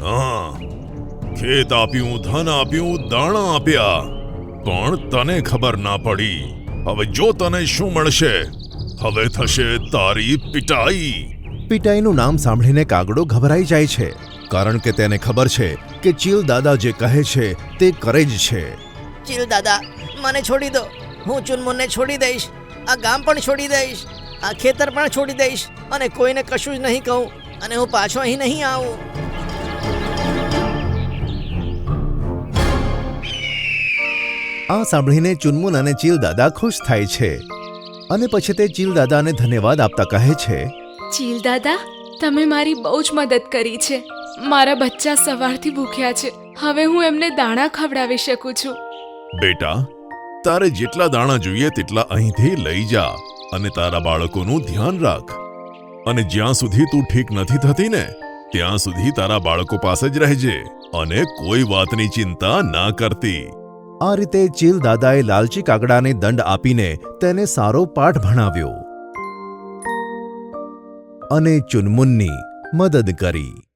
હા. ખેત આપ્યું ધન આપ્યું દાણા આપ્યા. પણ તને ખબર ના પડી. હવે જો તને શું મળશે? હવે થશે તારી પિટાઈ. પિટાઈનું નામ સાંભળીને કાગડો ગભરાઈ જાય છે કારણ કે તેને ખબર છે કે ચીલ દાદા જે કહે છે તે કરે જ છે. ચીલ દાદા મને છોડી દો. હું ચુનમુનને છોડી દઈશ આ ગામ પણ છોડી દઈશ આ ખેતર પણ છોડી દઈશ અને કોઈને કશું જ નહીં કહું અને હું પાછો અહીં નહીં આવું. આ સાંભળીને ચુનમુન અને ચીલદાદા ખુશ થાય છે. અને પછી તે ચીલ દાદાને ધન્યવાદ આપતા કહે છે. ચીલદાદા તમે મારી બહુ જ મદદ કરી છે. મારા બચ્ચા સવારથી ભૂખ્યા છે. હવે હું એમને દાણા ખવડાવી શકું છું. બેટા તારે જેટલા દાણા જોઈએ તેટલા અહીંથી લઈ જા અને તારા બાળકોનું ધ્યાન રાખ. અને જ્યાં સુધી તું ઠીક નથી થતી ને ત્યાં સુધી તારા બાળકો પાસે જ રહેજે અને કોઈ વાતની ચિંતા ના કરતી. આ રીતે ચીલ દાદાએ લાલચી કાગડાને દંડ આપીને તેને સારો પાઠ ભણાવ્યો. અને ચુનમુનની મદદ કરી.